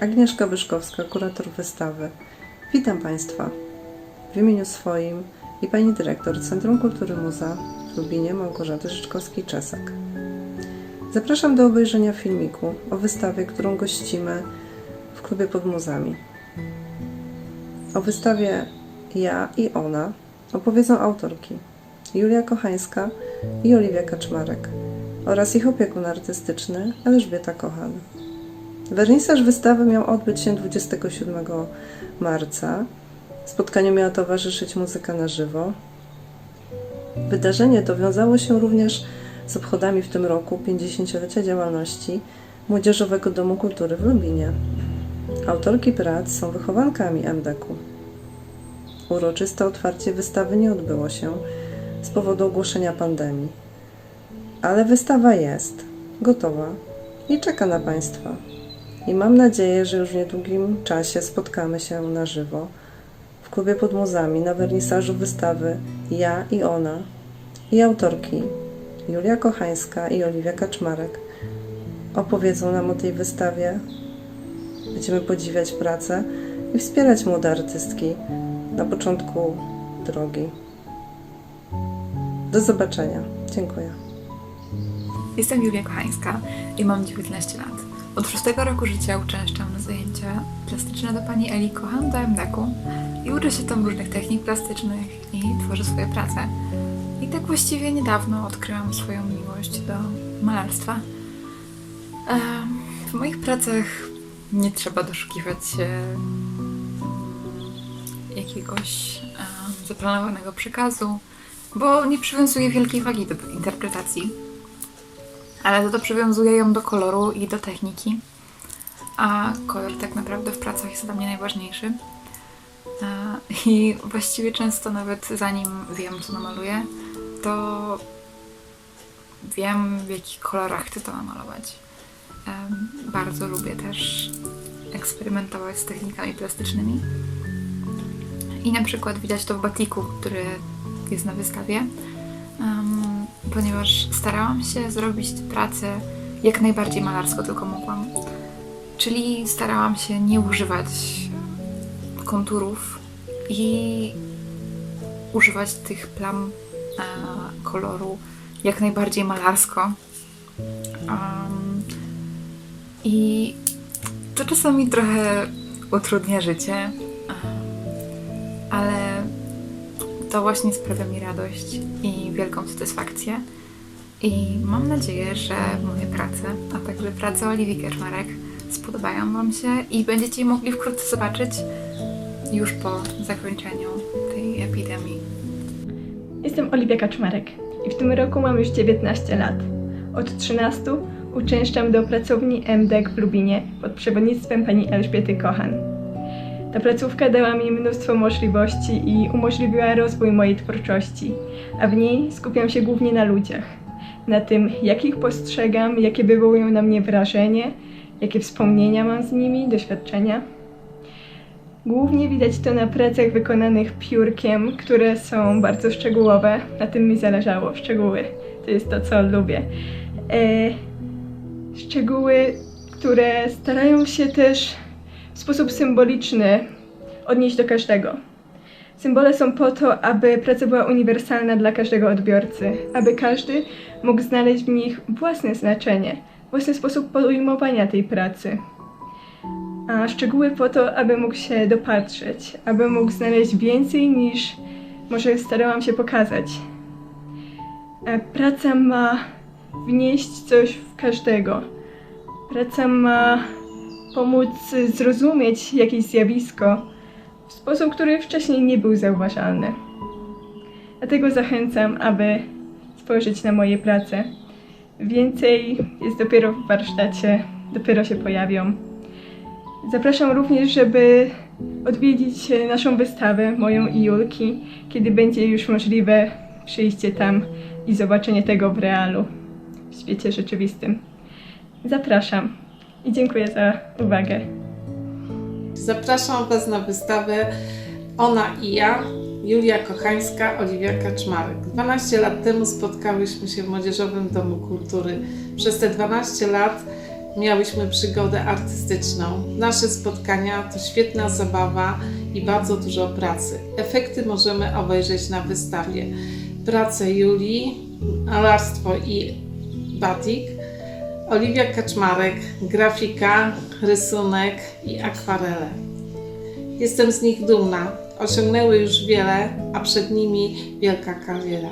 Agnieszka Wyszkowska, kurator wystawy. Witam Państwa w imieniu swoim i Pani Dyrektor Centrum Kultury Muza w Lubinie Małgorzaty Życzkowskiej-Czesak. Zapraszam do obejrzenia filmiku o wystawie, którą gościmy w klubie pod muzami. O wystawie Ja i Ona opowiedzą autorki Julia Kochańska i Oliwia Kaczmarek oraz ich opiekun artystyczny Elżbieta Kochan. Wernisaż wystawy miał odbyć się 27 marca. Spotkaniu miała towarzyszyć muzyka na żywo. Wydarzenie to wiązało się również z obchodami w tym roku 50-lecia działalności Młodzieżowego Domu Kultury w Lubinie. Autorki prac są wychowankami MDK-u. Uroczyste otwarcie wystawy nie odbyło się z powodu ogłoszenia pandemii. Ale wystawa jest gotowa i czeka na Państwa. I mam nadzieję, że już w niedługim czasie spotkamy się na żywo w klubie pod muzami na wernisażu wystawy Ja i Ona i autorki Julia Kochańska i Oliwia Kaczmarek opowiedzą nam o tej wystawie. Będziemy podziwiać pracę i wspierać młode artystki na początku drogi. Do zobaczenia. Dziękuję. Jestem Julia Kochańska i mam 19 lat. Od szóstego roku życia uczęszczam na zajęcia plastyczne do pani Eli Kochan do MDK-u i uczę się tam różnych technik plastycznych i tworzę swoje prace. I tak właściwie niedawno odkryłam swoją miłość do malarstwa. W moich pracach nie trzeba doszukiwać się jakiegoś zaplanowanego przekazu, bo nie przywiązuję wielkiej wagi do interpretacji ale za to przywiązuję ją do koloru i do techniki. A kolor tak naprawdę w pracach jest dla mnie najważniejszy. I właściwie często nawet zanim wiem, co namaluję, to wiem, w jakich kolorach chcę to namalować. Bardzo lubię też eksperymentować z technikami plastycznymi. I na przykład widać to w batiku, który jest na wystawie. Em, ponieważ starałam się zrobić pracę jak najbardziej malarsko tylko mogłam. Czyli starałam się nie używać konturów i używać tych plam e, koloru jak najbardziej malarsko. Em, I to czasami trochę utrudnia życie, to właśnie sprawia mi radość i wielką satysfakcję. I mam nadzieję, że moje prace, a także prace Oliwii Kaczmarek spodobają Wam się i będziecie je mogli wkrótce zobaczyć już po zakończeniu tej epidemii. Jestem Oliwia Kaczmarek i w tym roku mam już 19 lat. Od 13 uczęszczam do pracowni MDEK w Lubinie pod przewodnictwem pani Elżbiety Kochan. Ta placówka dała mi mnóstwo możliwości i umożliwiła rozwój mojej twórczości, a w niej skupiam się głównie na ludziach. Na tym, jak ich postrzegam, jakie wywołują na mnie wrażenie, jakie wspomnienia mam z nimi, doświadczenia. Głównie widać to na pracach wykonanych piórkiem, które są bardzo szczegółowe. Na tym mi zależało. Szczegóły to jest to, co lubię. E, szczegóły, które starają się też w sposób symboliczny odnieść do każdego. Symbole są po to, aby praca była uniwersalna dla każdego odbiorcy, aby każdy mógł znaleźć w nich własne znaczenie, własny sposób pojmowania tej pracy a szczegóły po to, aby mógł się dopatrzeć, aby mógł znaleźć więcej niż może starałam się pokazać. E, Praca ma wnieść coś w każdego. Praca ma pomóc zrozumieć jakieś zjawisko w sposób, który wcześniej nie był zauważalny. Dlatego zachęcam, aby spojrzeć na moje prace. Więcej jest dopiero w warsztacie, dopiero się pojawią. Zapraszam również, żeby odwiedzić naszą wystawę, moją i Julki, kiedy będzie już możliwe przyjście tam i zobaczenie tego w realu, w świecie rzeczywistym. Zapraszam i dziękuję za uwagę. Zapraszam Was na wystawę Ona i ja, Julia Kochańska, Oliwia Kaczmarek. 12 lat temu spotkałyśmy się w Młodzieżowym Domu Kultury. Przez te 12 lat miałyśmy przygodę artystyczną. Nasze spotkania to świetna zabawa i bardzo dużo pracy. Efekty możemy obejrzeć na wystawie. Prace Julii, malarstwo i batik, Oliwia Kaczmarek, grafika, rysunek i akwarele. Jestem z nich dumna. Osiągnęły już wiele, a przed nimi wielka kariera.